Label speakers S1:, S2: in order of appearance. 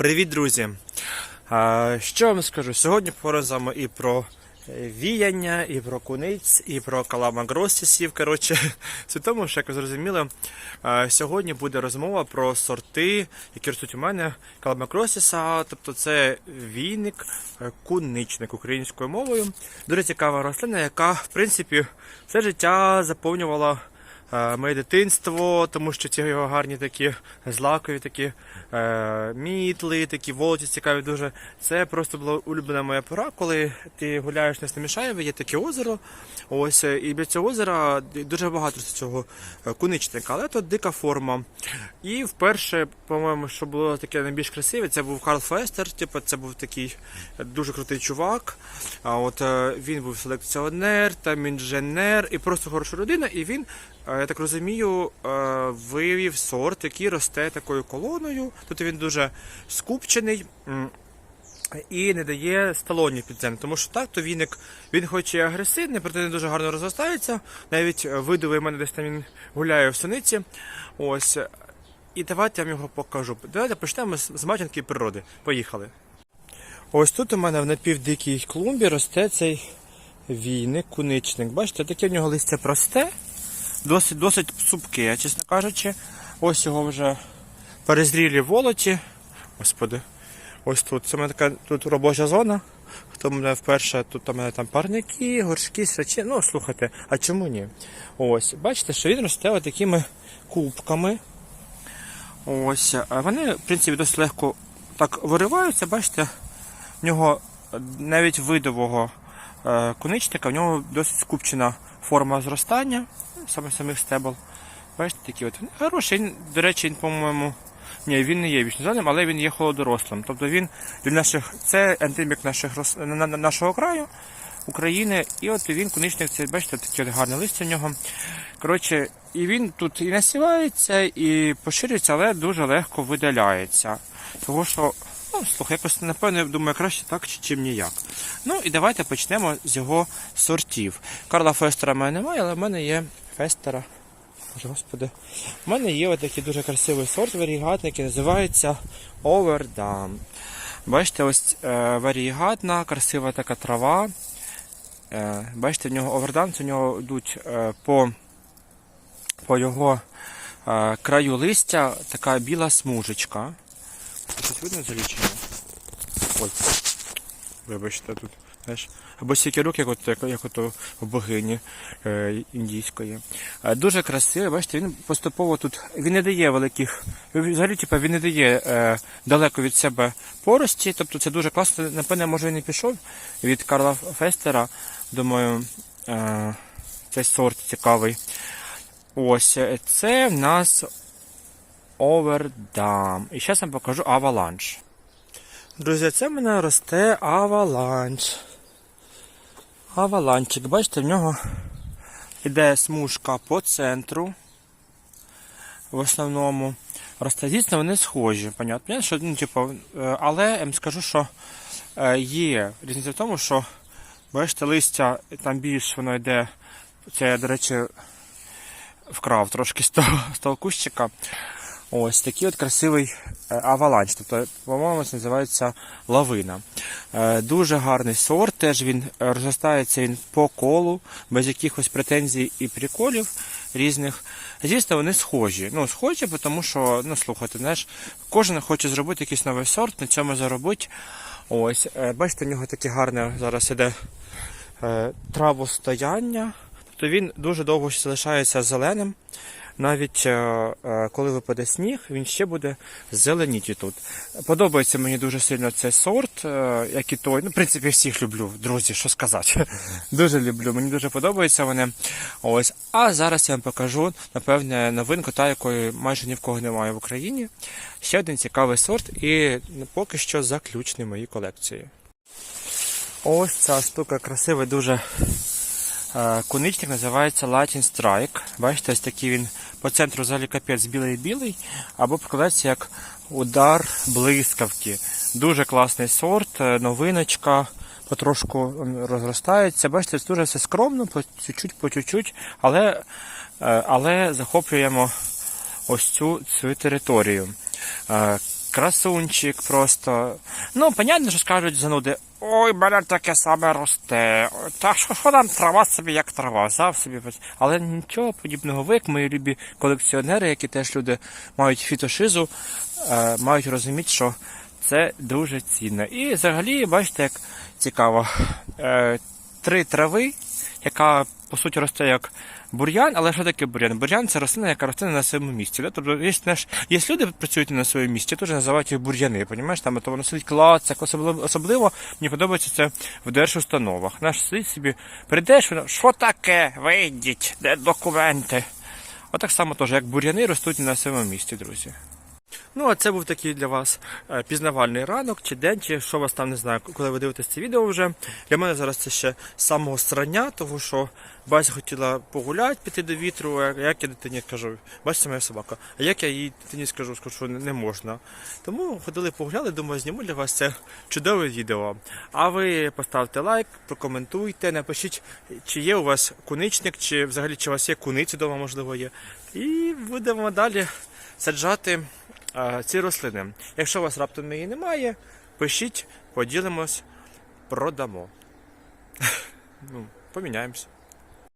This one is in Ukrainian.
S1: Привіт, друзі! Що вам скажу? Сьогодні поговоримо і про е, віяння, і про куниць, і про каламагросісів. Коротше, це тому, що як ви зрозуміли, сьогодні буде розмова про сорти, які ростуть у мене каламагросіса, тобто це війник, е, куничник українською мовою. Дуже цікава рослина, яка в принципі все життя заповнювала. Е, моє дитинство, тому що ці його гарні такі злакові, такі е, мітли, такі волоті цікаві дуже. Це просто була улюблена моя пора, коли ти гуляєш на Снемішаєві, є таке озеро. Ось, е, і біля цього озера дуже багато цього е, куничника, але то дика форма. І вперше, по-моєму, що було таке найбільш красиве, це був Карл Фестер, типу, це був такий дуже крутий чувак. А от він був селекціонер, там інженер і просто хороша людина, і він. Е, Я так розумію, е, вивів сорт, який росте такою колоною. Тут він дуже скупчений і не дає сталонів підзем. Тому що так, то віник, він хоч і агресивний, проте не дуже гарно розростається. Навіть е, видовий мене десь там він гуляє в суниці. Ось. І давайте я вам його покажу. Давайте почнемо з матінки природи. Поїхали. Ось тут у мене в напівдикій клумбі росте цей війник, куничник. Бачите, таке в нього листя просте досить досить цупке, чесно кажучи. Ось його вже перезрілі волоті. Господи, ось тут. Це мене така тут робоча зона. Хто мене вперше, тут у мене там парники, горшки, свячі. Ну, слухайте, а чому ні? Ось, бачите, що він росте такими кубками. Ось, вони, в принципі, досить легко так вириваються, бачите, в нього навіть видового е, куничника, в нього досить скупчена форма зростання, саме самих стебл. Бачите, такі от. Хороший, до речі, він, по-моєму, ні, він не є вічноземним, але він є холодорослим. Тобто він для наших, це ендемік наших, нашого краю, України. І от він куничник, це, бачите, таке гарне листя в нього. Коротше, і він тут і насівається, і поширюється, але дуже легко видаляється. Того що, ну, слухай, якось напевно, думаю, краще так, чи- чим ніяк. Ну і давайте почнемо з його сортів. Карла Фестера в мене немає, але в мене є Фестера. Господи. У мене є отакий дуже красивий сорт варігатний, який називається Overdam. Бачите, ось е, варігатна, красива така трава. Е, бачите, в нього овердам, це нього йдуть е, по, по його е, краю листя така біла смужечка. Тут видно залічення? Ой, вибачте, тут. Або стільки рук, як от, як, от у богині е, індійської. Дуже красивий, бачите, він поступово тут він не дає великих. Взагалі, типу, він не дає е, далеко від себе порості. Тобто це дуже класно. Напевне, може він і пішов від Карла Фестера. Думаю, е, цей сорт цікавий. Ось це в нас Овердам. І зараз вам покажу аваланш. Друзі, це в мене росте аваланч. Аваланчик, бачите, в нього йде смужка по центру. В основному. Росте, дійсно, вони схожі, понятно. Що, ну, типу, е, але я вам скажу, що е, є різниця в тому, що бачите, листя там більш воно йде. Це я, до речі, вкрав трошки з того, з того кущика. Ось такий от красивий е, аваланч. Тобто, по-моєму, це називається лавина. Е, Дуже гарний сорт, теж він розростається він по колу, без якихось претензій і приколів різних. Звісно, вони схожі. Ну, схожі, тому що, ну, слухайте, знаєш, кожен хоче зробити якийсь новий сорт, на цьому заробити. Ось, е, бачите, в нього таке гарне зараз іде е, травостояння. Тобто він дуже довго залишається зеленим. Навіть е, е, коли випаде сніг, він ще буде зеленіти тут. Подобається мені дуже сильно цей сорт, е, як і той. Ну, в принципі, всіх люблю, друзі, що сказати. Дуже люблю, мені дуже подобаються вони. Ось. А зараз я вам покажу, напевне, новинку, та якої майже ні в кого немає в Україні. Ще один цікавий сорт і поки що заключний моїй колекції. Ось ця штука красива, дуже Е, Куничник називається Latin Strike. Бачите, ось такий він по центру взагалі капець білий-білий, або прикладається як удар блискавки. Дуже класний сорт, е, новиночка, потрошку розростається. Бачите, це дуже все скромно, по чуть-чуть, по чуть-чуть, але, е, але захоплюємо ось цю, цю територію. Красунчик просто. Ну, понятно, що скажуть зануди. Ой, мене таке саме росте. Та що, що там трава собі як трава, взяв собі. Але нічого подібного. Ви, як мої любі колекціонери, які теж люди мають фітошизу, е, мають розуміти, що це дуже цінно. І взагалі, бачите, як цікаво. Е, три трави, яка по суті росте як бур'ян, але що таке бур'ян? Бур'ян це рослина, яка росте на своєму місці. Да? Тобто є, знаєш, є люди, які працюють на своєму місці, теж називають їх бур'яни, понімаєш? Там то воно сидить клацак, особливо, особливо мені подобається це в держустановах. Наш сидить собі, прийдеш, воно, що таке? Вийдіть, де документи? Отак само теж, як бур'яни ростуть на своєму місці, друзі. Ну, а це був такий для вас е, пізнавальний ранок чи день, чи що вас там не знаю, коли ви дивитесь це відео вже. Для мене зараз це ще самого срання, тому що Бася хотіла погуляти, піти до вітру, а як я дитині кажу, бачите, моя собака, а як я їй дитині скажу, скажу, що не можна. Тому ходили погуляли, думаю, зніму для вас це чудове відео. А ви поставте лайк, прокоментуйте, напишіть, чи є у вас куничник, чи взагалі чи у вас є куниці вдома, можливо, є. І будемо далі саджати ці рослини. Якщо у вас раптом її немає, пишіть, поділимось, продамо. ну, поміняємося.